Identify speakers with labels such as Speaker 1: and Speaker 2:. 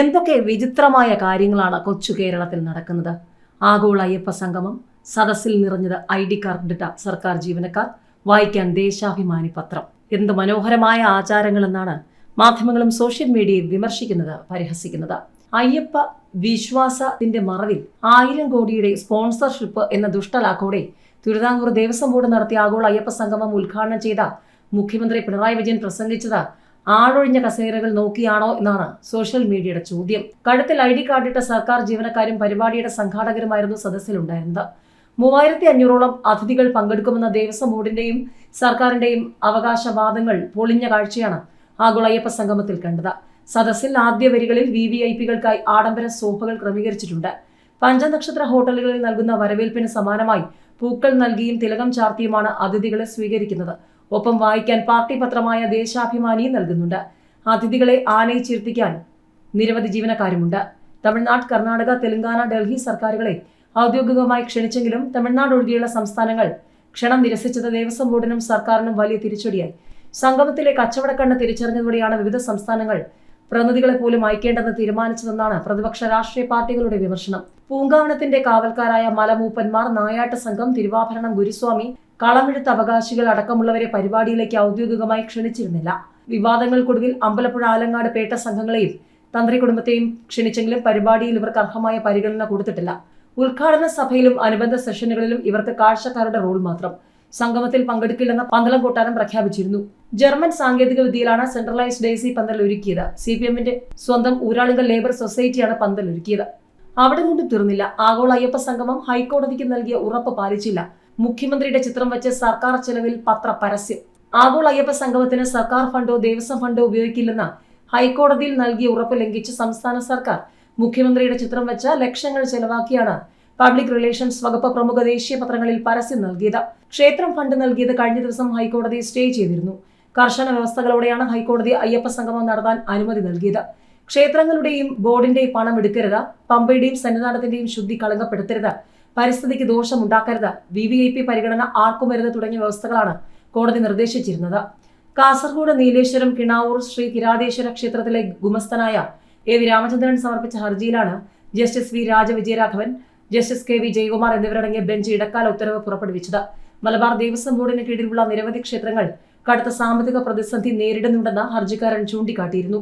Speaker 1: എന്തൊക്കെ വിചിത്രമായ കാര്യങ്ങളാണ് കൊച്ചു കേരളത്തിൽ നടക്കുന്നത്? ആഗോള അയ്യപ്പ സംഗമം സദസ്സിൽ നിറഞ്ഞത് ഐ ഡി കാർഡിട്ട സർക്കാർ ജീവനക്കാർ വായിക്കാൻ ദേശാഭിമാനി പത്രം. എന്ത് മനോഹരമായ ആചാരങ്ങളെന്നാണ് മാധ്യമങ്ങളും സോഷ്യൽ മീഡിയയും വിമർശിക്കുന്നത് പരിഹസിക്കുന്നത്. അയ്യപ്പ വിശ്വാസത്തിന്റെ മറവിൽ ആയിരം കോടിയുടെ സ്പോൺസർഷിപ്പ് എന്ന ദുഷ്ടലാക്കോടെ തിരുവിതാംകൂർ ദേവസ്വം ബോർഡ് നടത്തിയ ആഗോള അയ്യപ്പ സംഗമം ഉദ്ഘാടനം ചെയ്ത മുഖ്യമന്ത്രി പിണറായി വിജയൻ പ്രസംഗിച്ചത് ആളൊഴിഞ്ഞ കസേരകൾ നോക്കിയാണോ എന്നാണ് സോഷ്യൽ മീഡിയയുടെ ചോദ്യം. കഴുത്തിൽ ഐ ഡി കാർഡിട്ട സർക്കാർ ജീവനക്കാരും പരിപാടിയുടെ സംഘാടകരുമായിരുന്നു സദസ്സിലുണ്ടായിരുന്നത്. മൂവായിരത്തി അഞ്ഞൂറോളം അതിഥികൾ പങ്കെടുക്കുമെന്ന ദേവസ്വം ബോർഡിന്റെയും സർക്കാരിന്റെയും അവകാശവാദങ്ങൾ പൊളിഞ്ഞ കാഴ്ചയാണ് ആഗോള അയ്യപ്പ സംഗമത്തിൽ കണ്ടത്. സദസ്സിൽ ആദ്യ വരികളിൽ വി വി ഐ പികൾക്കായി ആഡംബര സോഫകൾ ക്രമീകരിച്ചിട്ടുണ്ട്. പഞ്ചനക്ഷത്ര ഹോട്ടലുകളിൽ നൽകുന്ന വരവേൽപ്പിന് സമാനമായി പൂക്കൾ നൽകിയും തിലകം ചാർത്തിയുമാണ് അതിഥികളെ സ്വീകരിക്കുന്നത്. ഒപ്പം വായിക്കാൻ പാർട്ടി പത്രമായ ദേശാഭിമാനി നൽകുന്നുണ്ട്. അതിഥികളെ ആനയിച്ചിരുത്തിക്കാൻ നിരവധി ജീവനക്കാരുമുണ്ട്. തമിഴ്നാട് കർണാടക തെലങ്കാന ഡൽഹി സർക്കാരുകളെ ഔദ്യോഗികമായി ക്ഷണിച്ചെങ്കിലും തമിഴ്നാട് ഒഴികെയുള്ള സംസ്ഥാനങ്ങൾ ക്ഷണം നിരസിച്ചത് ദേവസ്വം ബോർഡിനും സർക്കാരിനും വലിയ തിരിച്ചടിയായി. സംഗമത്തിലെ കച്ചവടക്കണ്ണ് തിരിച്ചറിഞ്ഞതോടെയാണ് വിവിധ സംസ്ഥാനങ്ങൾ പ്രതിനിധികളെ പോലും അയക്കേണ്ടെന്ന് തീരുമാനിച്ചതെന്നാണ് പ്രതിപക്ഷ രാഷ്ട്രീയ പാർട്ടികളുടെ വിമർശനം. പൂങ്കാവനത്തിന്റെ കാവൽക്കാരായ മലമൂപ്പന്മാർ നായാട്ട് സംഘം തിരുവാഭരണം ഗുരുസ്വാമി കളമെഴുത്ത് അവകാശികൾ അടക്കമുള്ളവരെ പരിപാടിയിലേക്ക് ഔദ്യോഗികമായി ക്ഷണിച്ചിരുന്നില്ല. വിവാദങ്ങൾക്കൊടുവിൽ അമ്പലപ്പുഴ ആലങ്ങാട് പേട്ട സംഘങ്ങളെയും തന്ത്രി കുടുംബത്തെയും ക്ഷണിച്ചെങ്കിലും പരിപാടിയിൽ ഇവർക്ക് അർഹമായ പരിഗണന കൊടുത്തിട്ടില്ല. ഉദ്ഘാടന സഭയിലും അനുബന്ധ സെഷനുകളിലും ഇവർക്ക് കാഴ്ചക്കാരുടെ റോൾ മാത്രം. സംഗമത്തിൽ പങ്കെടുക്കില്ലെന്ന് പന്തളം കൊട്ടാരം പ്രഖ്യാപിച്ചിരുന്നു. ജർമ്മൻ സാങ്കേതിക വിദ്യയിലാണ് സെൻട്രലൈസ്ഡ് ഡേസി പന്തൽ ഒരുക്കിയത്. സി പി എമ്മിന്റെ സ്വന്തം ഊരാളുകൾ ലേബർ സൊസൈറ്റിയാണ് പന്തൽ ഒരുക്കിയത്. അവിടെ നിന്നും തീർന്നില്ല. ആഗോള അയ്യപ്പ സംഗമം ഹൈക്കോടതിക്ക് നൽകിയ ഉറപ്പ് പാലിച്ചില്ല. മുഖ്യമന്ത്രിയുടെ ചിത്രം വെച്ച് സർക്കാർ ചെലവിൽ പത്ര പരസ്യം ആഗോള അയ്യപ്പ സംഗമത്തിന് സർക്കാർ ഫണ്ടോ ദേവസ്വം ഫണ്ടോ ഉപയോഗിക്കില്ലെന്ന ഹൈക്കോടതിയിൽ നൽകിയ ഉറപ്പ് ലംഘിച്ച് സംസ്ഥാന സർക്കാർ മുഖ്യമന്ത്രിയുടെ ചിത്രം വെച്ച് ലക്ഷങ്ങൾ ചെലവാക്കിയാണ് പബ്ലിക് റിലേഷൻസ് വകുപ്പ് പ്രമുഖ ദേശീയ പത്രങ്ങളിൽ പരസ്യം നൽകിയത്. ക്ഷേത്രം ഫണ്ട് നൽകിയത് കഴിഞ്ഞ ദിവസം ഹൈക്കോടതി സ്റ്റേ ചെയ്തിരുന്നു. കർശന വ്യവസ്ഥകളോടെയാണ് ഹൈക്കോടതി അയ്യപ്പ സംഗമം നടത്താൻ അനുമതി നൽകിയത്. ക്ഷേത്രങ്ങളുടെയും ബോർഡിന്റെയും പണം എടുക്കരുത് പമ്പയുടെയും സന്നിധാനത്തിന്റെയും ശുദ്ധി കളങ്കപ്പെടുത്തരുത് പരിസ്ഥിതിക്ക് ദോഷമുണ്ടാക്കരുത്. വി വി ഐ പി പരിഗണന ആർക്കും വരുത് തുടങ്ങിയ വ്യവസ്ഥകളാണ് കോടതി നിർദ്ദേശിച്ചിരുന്നത്. കാസർഗോഡ് നീലേശ്വരം കിണാവൂർ ശ്രീ കിരാതേശ്വര ക്ഷേത്രത്തിലെ ഗുമസ്തനായ എ വി രാമചന്ദ്രൻ സമർപ്പിച്ച ഹർജിയിലാണ് justice V Raja Rajavijayaraghavan justice K V Jayakumar എന്നിവരടങ്ങിയ ബെഞ്ച് ഇടക്കാല ഉത്തരവ് പുറപ്പെടുവിച്ചത്. മലബാർ ദേവസ്വം ബോർഡിന് കീഴിലുള്ള നിരവധി ക്ഷേത്രങ്ങൾ കടുത്ത സാമ്പത്തിക പ്രതിസന്ധി നേരിടുന്നുണ്ടെന്ന് ഹർജിക്കാരൻ ചൂണ്ടിക്കാട്ടിയിരുന്നു.